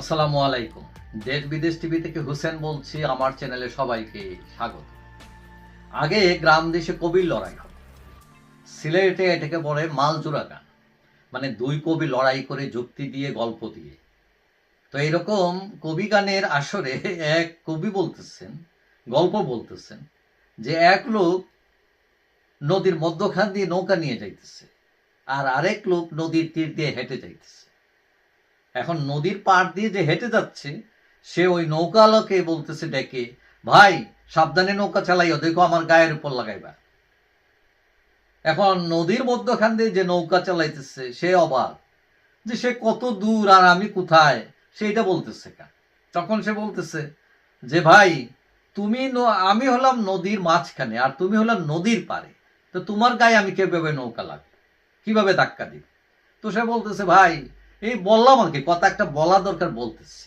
আসসালামু আলাইকুম। দেশ বিদেশ টিভি থেকে হুসেন বলছি, আমার চ্যানেলে সবাইকে স্বাগত। আগে গ্রাম দেশে কবির লড়াই হতো। সিলেটে এটাকে বলে মালজোড়া গান মানে দুই কবি লড়াই করে যুক্তি দিয়ে, গল্প দিয়ে। তো এরকম কবি গানের আসরে এক কবি বলতেছেন, গল্প বলতেছেন, যে এক লোক নদীর মধ্যখান দিয়ে নৌকা নিয়ে যাইতেছে, আর আরেক লোক নদীর তীর দিয়ে হেঁটে যাইতেছে। এখন নদীর পাড় দিয়ে যে হেঁটে যাচ্ছে, সে ওই নৌকালকে বলতেছে ডেকে, ভাই, সাবধানে নৌকা চালাইও, দেখো আমার গায়ের উপর লাগাইবা। এখন নদীর মধ্যখান দিয়ে যে নৌকা চালাইতেছে, সে অবাক, যে সে কত দূর আর আমি কোথায়, সেইটা বলতেছে কা। তখন সে বলতেছে, যে ভাই, তুমি আমি হলাম নদীর মাঝখানে আর তুমি হলাম নদীর পারে তো তোমার গায়ে আমি কীভাবে নৌকা লাগবে? কীভাবে ধাক্কা দিব? তো সে বলতেছে, ভাই এই বললাম আর কি, কথা একটা বলা দরকার বলতেছি।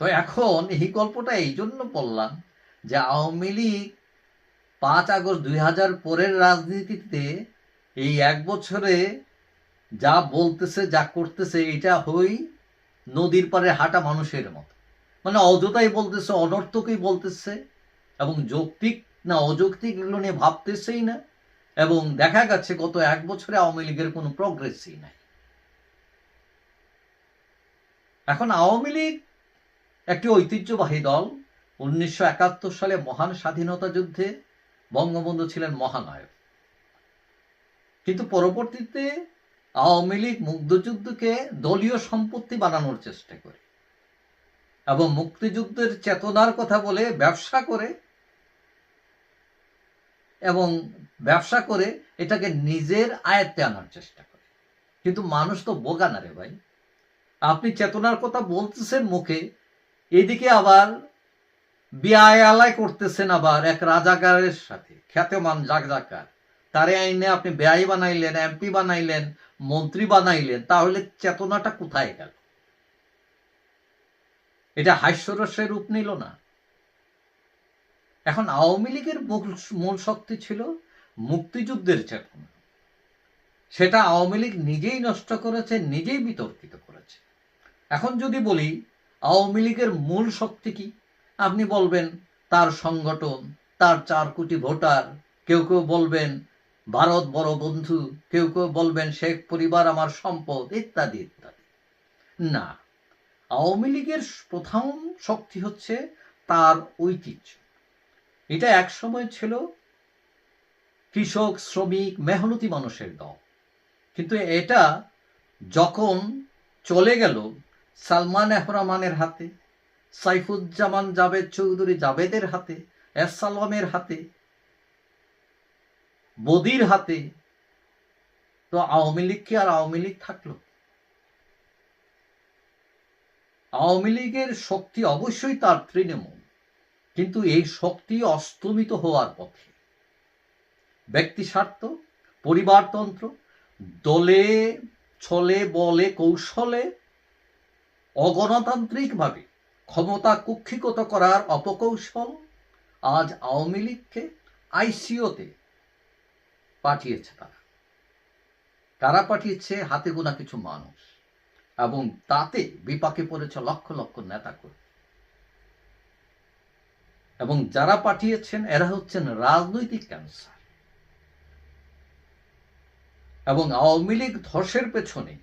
তো এখন এই গল্পটা এই জন্য বললাম যে আওয়ামী লীগ পাঁচ আগস্ট দুই হাজার পরের রাজনীতিতে এই এক বছরে যা বলতেছে, যা করতেছে, এটা হই নদীর পারে হাঁটা মানুষের মতো। মানে অযথাই বলতেছে, অনর্থকই বলতেছে এবং যৌক্তিক না অযৌক্তিক এগুলো নিয়ে ভাবতেছেই না। এবং দেখা গেছে গত এক বছরে আওয়ামী লীগের কোনো প্রগ্রেসই নাই। এখন আওয়ামী লীগ একটি ঐতিহ্যবাহী দল। উনিশশো একাত্তর সালে মহান স্বাধীনতা যুদ্ধে বঙ্গবন্ধু ছিলেন মহানায়ক। কিন্তু পরবর্তীতে আওয়ামী লীগ মুগ্ধযুদ্ধকে দলীয় সম্পত্তি বানানোর চেষ্টা করে এবং মুক্তিযুদ্ধের চেতনার কথা বলে ব্যবসা করে এবং ব্যবসা করে এটাকে নিজের আয়ত্তে আনার চেষ্টা করে। কিন্তু মানুষ তো বোকা না রে ভাই। আপনি চেতনার কথা বলতেছেন মুখে, এদিকে আবার বিআই আলায় করতেছেন আবার এক রাজাকারের সাথে, খ্যাতমান জাগজাকার তারে আইনে আপনি ব্যয় বানাইলেন এমপি বানাইলেন, মন্ত্রী বানাইলেন, তাহলে চেতনাটা কোথায় গেল? এটা হাস্যরসের রূপ নিল না। এখন আওয়ামী লীগের মূল শক্তি ছিল মুক্তিযুদ্ধের চেতনা। সেটা আওয়ামী লীগ নিজেই নষ্ট করেছে, নিজেই বিতর্কিত করেছে। এখন যদি বলি, আওয়ামী লীগের মূল শক্তি কি? আপনি বলবেন, তার সংগঠন, তার চার কোটি ভোটার, কেউ কেউ বলবেন, ভারত বড় বন্ধু কেউ কেউ বলবেন, শেখ পরিবার আমার সম্পদ ইত্যাদি ইত্যাদি। না, আওয়ামী লীগের প্রথম শক্তি হচ্ছে তার ঐতিহ্য। এটা এক সময় ছিল কৃষক, শ্রমিক, মেহনতি মানুষের দল। কিন্তু এটা যখন চলে গেল সালমান এহরামানের হাতে, সাইফুজ্জামান জাবেদ চৌধুরী জাভেদের হাতে, এস সালামের হাতে বদির হাতে। তো আওয়ামী লীগ কি আর আওয়ামী লীগ থাকল আওয়ামী লীগের শক্তি অবশ্যই তার তৃণমূল, কিন্তু এই শক্তি অস্তমিত হওয়ার পথে ব্যক্তি স্বার্থ পরিবারতন্ত্র, দলে, ছলে, বলে, কৌশলে অগণতান্ত্রিকভাবে ক্ষমতা কুক্ষিগত করার অপকৌশল আজ আওয়ামী লীগকে আইসিওতে পাঠিয়েছে তারা। কারা পাঠিয়েছে হাতে গোনা কিছু মানুষ এবং তাতে বিপাকে পড়েছে লক্ষ লক্ষ নেতা করে এবং যারা পাঠিয়েছেন, এরা হচ্ছেন রাজনৈতিক ক্যান্সার। এবং আওয়ামী লীগ ধসের পেছনে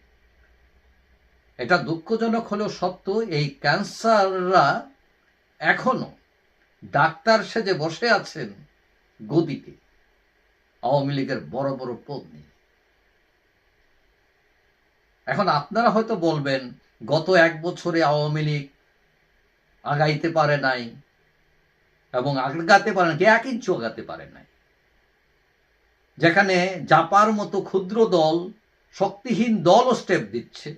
এটা দুঃখজনক হলেও সত্য, এই ক্যান্সাররা এখনও ডাক্তার সেজে বসে আছেন গদিতে। আওয়ামী লীগের বড় বড় পদ নিয়ে। এখন আপনারা হয়তো বলবেন, গত এক বছরে আওয়ামী লীগ আগাইতে পারে নাই এবং আগাতে পারে না এক ইঞ্চু আগাতে পারে নাই। যেখানে জাপার মতো ক্ষুদ্র দল, শক্তিহীন দলও স্টেপ দিচ্ছে।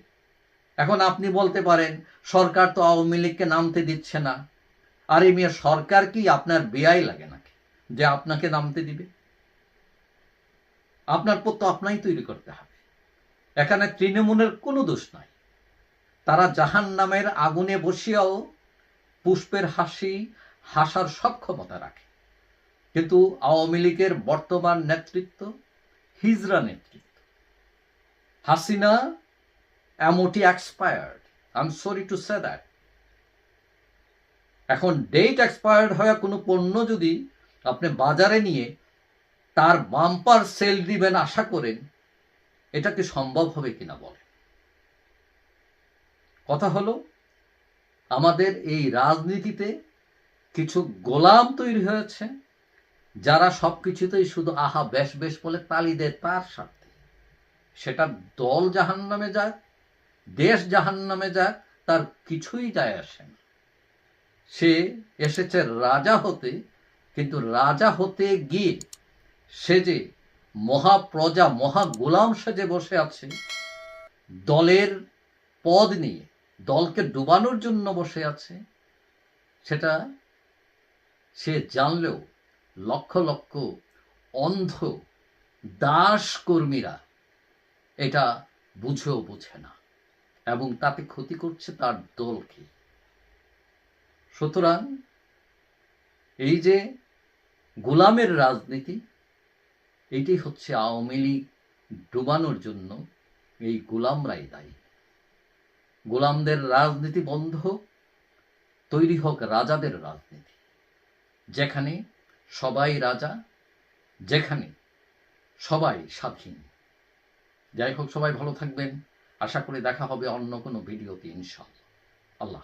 এখন আপনি বলতে পারেন, সরকার তো আওয়ামী লীগকে নামতে দিচ্ছে না। আর মেয়ে, সরকার কি আপনার বেআই লাগে নাকি, যে আপনাকে নামতে দিবে? আপনার পথ তো আপনাই তৈরি করতে হবে। এখানে তৃণমূলের কোনো দোষ নাই। তারা জাহান নামের আগুনে বসিয়াও পুষ্পের হাসি, হাসার সক্ষমতা রাখে। কিন্তু আওয়ামী লীগের বর্তমান নেতৃত্ব, হিজরা নেতৃত্ব। Hasina MOT expired I am sorry to say that এখন ডেট এক্সপায়ার্ড হওয়া কোনো পণ্য যদি আপনি বাজারে নিয়ে তার বাম্পার সেল দিবেন আশা করেন, এটা কি সম্ভব হবে কিনা বলে কথা হলো, আমাদের এই রাজনীতিতে কিছু গোলাম তৈরি হয়েছে, যারা সবকিছুতেই শুধু আহা বেশ বেশ বলে তালি দেয় তার সাথে সেটা দল জাহান নামে যাক দেশ জাহান নামে যাক তার কিছুই যায় আসে না। সে এসেছে রাজা হতে, কিন্তু রাজা হতে গিয়ে সে যে মহাপ্রজা মহা গোলাম সেজে বসে আছে, দলের পদ নিয়ে, দলকে ডুবানোর জন্য বসে আছে, সেটা সে জানলেও লক্ষ লক্ষ অন্ধ দাস কর্মীরা এটা বুঝেও বুঝে না। এবং তাতে ক্ষতি করছে তার দলকে। সুতরাং এই যে গোলামের রাজনীতি, এটি হচ্ছে আওয়ামী লীগ ডুবানোর জন্য এই গোলামরাই দায়ী। গোলামদের রাজনীতি বন্ধ তৈরি হোক রাজাদের রাজনীতি, যেখানে সবাই রাজা, যেখানে সবাই স্বাধীন। যাই হোক, সবাই ভালো থাকবেন। আশা করি দেখা হবে অন্য কোনো ভিডিওতে ইনশাল আল্লাহ